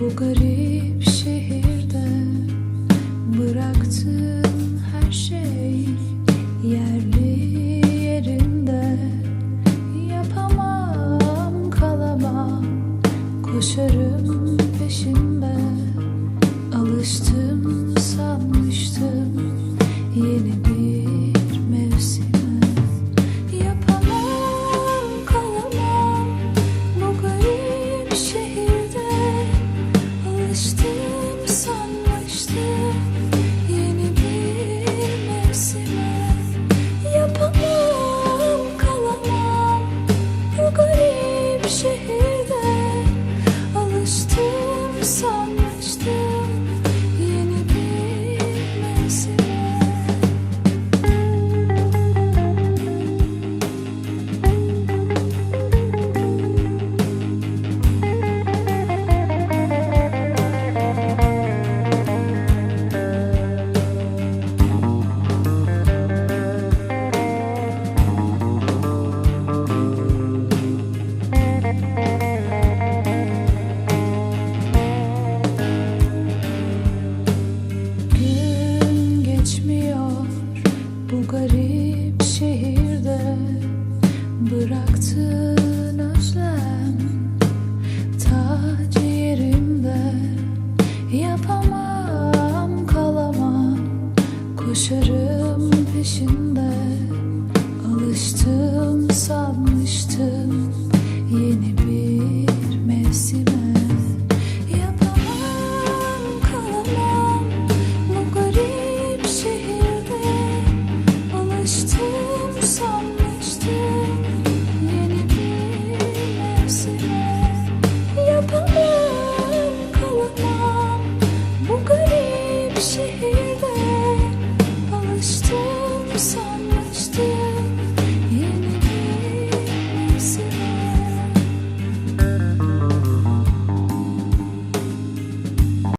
Bu garip şehirde bıraktığın her şey yerli yerinde. Yapamam kalamam koşarım peşinde. Alıştım sanmıştım yeni It's Bıraktın özlem ta ciğerimde Yapamam kalamam. Koşarım peşinde Alıştım sanmıştım yeni bir lives.